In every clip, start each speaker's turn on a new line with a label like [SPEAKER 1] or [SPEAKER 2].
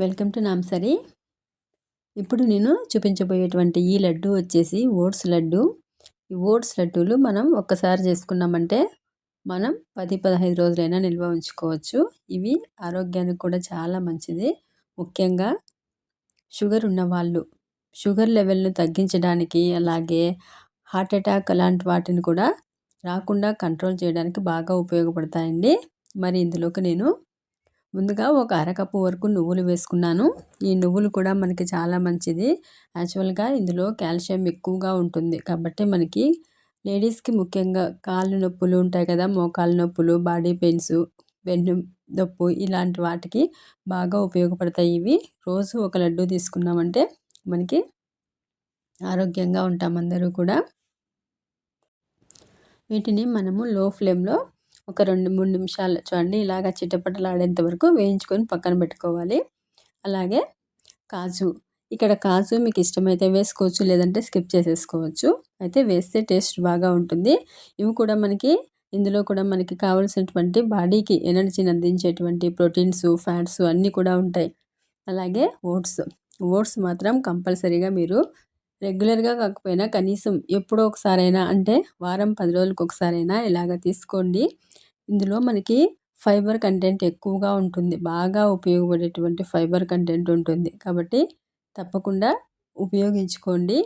[SPEAKER 1] Welcome to నామ్సరీ. ఇప్పుడు నేను చూపించబోయేటువంటి ఈ లడ్డు వచ్చేసి ఓట్స్ లడ్డు. ఈ ఓట్స్ లడ్డూలు మనం ఒక్కసారి చేసుకున్నామంటే మనం పది పదహైదు రోజులైనా నిల్వ ఉంచుకోవచ్చు. ఇవి ఆరోగ్యానికి కూడా చాలా మంచిది. ముఖ్యంగా షుగర్ ఉన్నవాళ్ళు షుగర్ లెవెల్ను తగ్గించడానికి అలాగే హార్ట్ అటాక్ అలాంటి వాటిని కూడా రాకుండా కంట్రోల్ చేయడానికి బాగా ఉపయోగపడతాయండి. మరి ఇందులోకి నేను ముందుగా ఒక అరకప్పు వరకు నువ్వులు వేసుకున్నాను. ఈ నువ్వులు కూడా మనకి చాలా మంచిది. యాక్చువల్గా ఇందులో కాల్షియం ఎక్కువగా ఉంటుంది. కాబట్టి మనకి లేడీస్కి ముఖ్యంగా కాళ్ళు నొప్పులు ఉంటాయి కదా మోకాళ్ళ నొప్పులు బాడీ పెయిన్స్ వెన్ను నొప్పు ఇలాంటి వాటికి బాగా ఉపయోగపడతాయి. ఇవి రోజు ఒక లడ్డు తీసుకున్నామంటే మనకి ఆరోగ్యంగా ఉంటాం అందరూ కూడా. వీటిని మనము లో ఫ్లేమ్లో ఒక రెండు మూడు నిమిషాలు చూడండి. ఇలాగ చిటపటలాడేంత వరకు వేయించుకొని పక్కన పెట్టుకోవాలి. అలాగే కాజు. ఇక్కడ కాజు మీకు ఇష్టమైతే వేసుకోవచ్చు లేదంటే స్కిప్ చేసేసుకోవచ్చు. అయితే వేస్తే టేస్ట్ బాగా ఉంటుంది. ఇవి కూడా మనకి ఇందులో కూడా మనకి కావలసినటువంటి బాడీకి ఎనర్జీని అందించేటువంటి ప్రోటీన్స్ ఫ్యాట్స్ అన్నీ కూడా ఉంటాయి. అలాగే ఓట్స్. ఓట్స్ మాత్రం కంపల్సరీగా మీరు రెగ్యులర్గా కాకపోయినా కనీసం ఎప్పుడో ఒకసారైనా అంటే వారం పది రోజులకు ఒకసారైనా ఇలాగ తీసుకోండి. ఇందులో మనకి ఫైబర్ కంటెంట్ ఎక్కువగా ఉంటుంది. బాగా ఉపయోగపడేటువంటి ఫైబర్ కంటెంట్ ఉంటుంది. కాబట్టి తప్పకుండా ఉపయోగించుకోండి.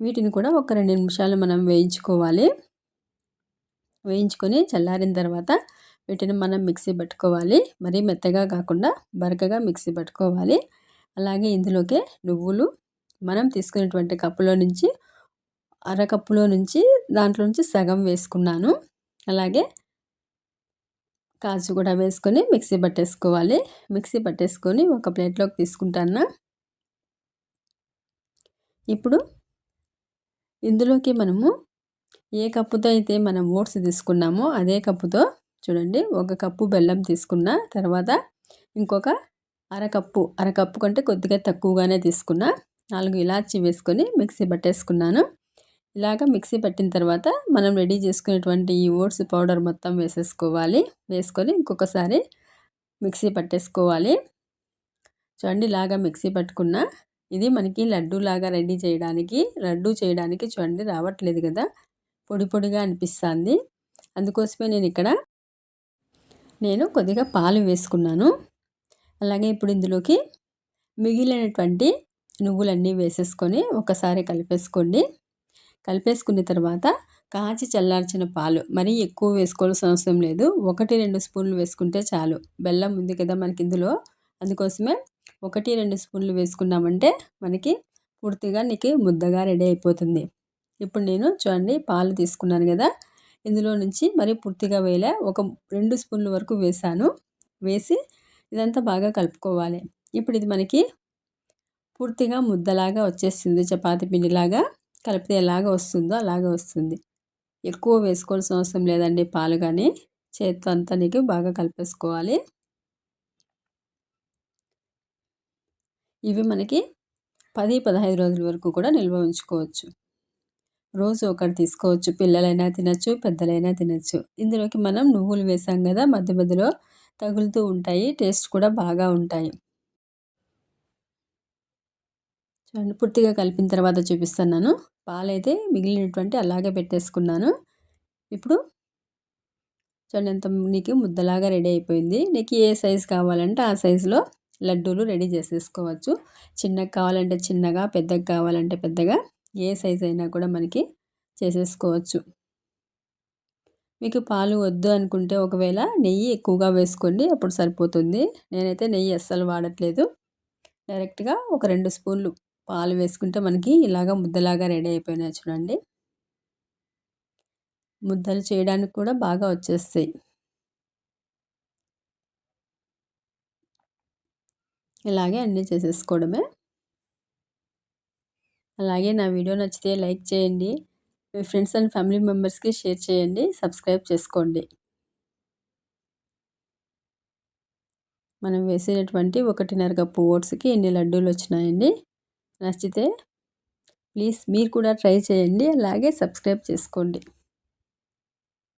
[SPEAKER 1] వీటిని కూడా ఒక రెండు నిమిషాలు మనం వేయించుకోవాలి. వేయించుకొని చల్లారిన తర్వాత వీటిని మనం మిక్సీ పట్టుకోవాలి. మరీ మెత్తగా కాకుండా బరకగా మిక్సీ పట్టుకోవాలి. అలాగే ఇందులోకి నువ్వులు మనం తీసుకునేటువంటి కప్పులో నుంచి అరకప్పులో నుంచి దాంట్లో నుంచి సగం వేసుకున్నాను. అలాగే కాజు కూడా వేసుకొని మిక్సీ పట్టేసుకోవాలి. మిక్సీ పట్టేసుకొని ఒక ప్లేట్లోకి తీసుకుంటాను ఇప్పుడు ఇందులోకి మనము ఏ కప్పుతో అయితే మనం ఓట్స్ తీసుకున్నామో అదే కప్పుతో చూడండి ఒక కప్పు బెల్లం తీసుకున్న తర్వాత ఇంకొక అరకప్పు అరకప్పు కంటే కొద్దిగా తక్కువగానే తీసుకున్న నాలుగు ఇలాచి వేసుకొని మిక్సీ పట్టేసుకున్నాను. ఇలాగ మిక్సీ పట్టిన తర్వాత మనం రెడీ చేసుకునేటువంటి ఈ ఓట్స్ పౌడర్ మొత్తం వేసేసుకోవాలి. వేసుకొని ఇంకొకసారి మిక్సీ పట్టేసుకోవాలి. చూడండి ఇలాగా మిక్సీ పట్టుకున్న ఇది మనకి లడ్డు లాగా రెడీ చేయడానికి లడ్డు చేయడానికి చూడండి రావట్లేదు కదా. పొడి పొడిగా అనిపిస్తుంది. అందుకోసమే నేను ఇక్కడ నేను కొద్దిగా పాలు వేసుకున్నాను. అలాగే ఇప్పుడు ఇందులోకి మిగిలినటువంటి నువ్వులన్నీ వేసేసుకొని ఒకసారి కలిపేసుకోండి. కలిపేసుకున్న తర్వాత కాచి చల్లార్చిన పాలు మరీ ఎక్కువ వేసుకోవాల్సిన అవసరం లేదు. ఒకటి రెండు స్పూన్లు వేసుకుంటే చాలు. బెల్లం ఉంది కదా మనకి ఇందులో. అందుకోసమే ఒకటి రెండు స్పూన్లు వేసుకున్నామంటే మనకి పూర్తిగా నీకు ముద్దగా రెడీ అయిపోతుంది. ఇప్పుడు నేను చూడండి పాలు తీసుకున్నాను కదా. ఇందులో నుంచి మరి పూర్తిగా వేయలే. ఒక రెండు స్పూన్ల వరకు వేసాను. వేసి ఇదంతా బాగా కలుపుకోవాలి. ఇప్పుడు ఇది మనకి పూర్తిగా ముద్దలాగా వచ్చేసింది. చపాతి పిండిలాగా. కలిపితే ఎలాగ వస్తుందో అలాగే వస్తుంది. ఎక్కువ వేసుకోవాల్సిన అవసరం లేదండి పాలు కానీ చేతితో అంతా నీకు బాగా కలిపేసుకోవాలి. ఇవి మనకి పది పదహైదు రోజుల వరకు కూడా నిల్వ ఉంచుకోవచ్చు. రోజు ఒకటి తీసుకోవచ్చు. పిల్లలైనా తినచ్చు పెద్దలైనా తినచ్చు. ఇందులోకి మనం నువ్వులు వేసాం కదా మధ్య మధ్యలో తగులుతూ ఉంటాయి. టేస్ట్ కూడా బాగా ఉంటాయి. చూడండి పూర్తిగా కలిపిన తర్వాత చూపిస్తున్నాను. పాలైతే మిగిలినటువంటి అలాగే పెట్టేసుకున్నాను. ఇప్పుడు చూడండి ఎంత నీకు ముద్దలాగా రెడీ అయిపోయింది. నీకు ఏ సైజు కావాలంటే ఆ సైజులో లడ్డూలు రెడీ చేసేసుకోవచ్చు. చిన్నగా కావాలంటే చిన్నగా పెద్దగా కావాలంటే పెద్దగా ఏ సైజు అయినా కూడా మనకి చేసేసుకోవచ్చు. మీకు పాలు వద్దు అనుకుంటే ఒకవేళ నెయ్యి ఎక్కువగా వేసుకోండి అప్పుడు సరిపోతుంది. నేనైతే నెయ్యి అస్సలు వాడట్లేదు. డైరెక్ట్గా ఒక రెండు స్పూన్లు పాలు వేసుకుంటే మనకి ఇలాగ ముద్దలాగా రెడీ అయిపోయినాయి చూడండి. ముద్దలు చేయడానికి కూడా బాగా వచ్చేస్తాయి. ఇలాగే అన్నీ చేసేసుకోవడమే. అలాగే నా వీడియో నచ్చితే లైక్ చేయండి. మీ ఫ్రెండ్స్ అండ్ ఫ్యామిలీ మెంబర్స్కి షేర్ చేయండి. సబ్స్క్రైబ్ చేసుకోండి. మనం వేసేటటువంటి ఒకటిన్నర కప్పు ఓట్స్కి ఎన్ని లడ్డూలు వచ్చినాయండి? నచ్చితే ప్లీజ్ మీరు కూడా ట్రై చేయండి. అలాగే సబ్స్క్రైబ్ చేసుకోండి.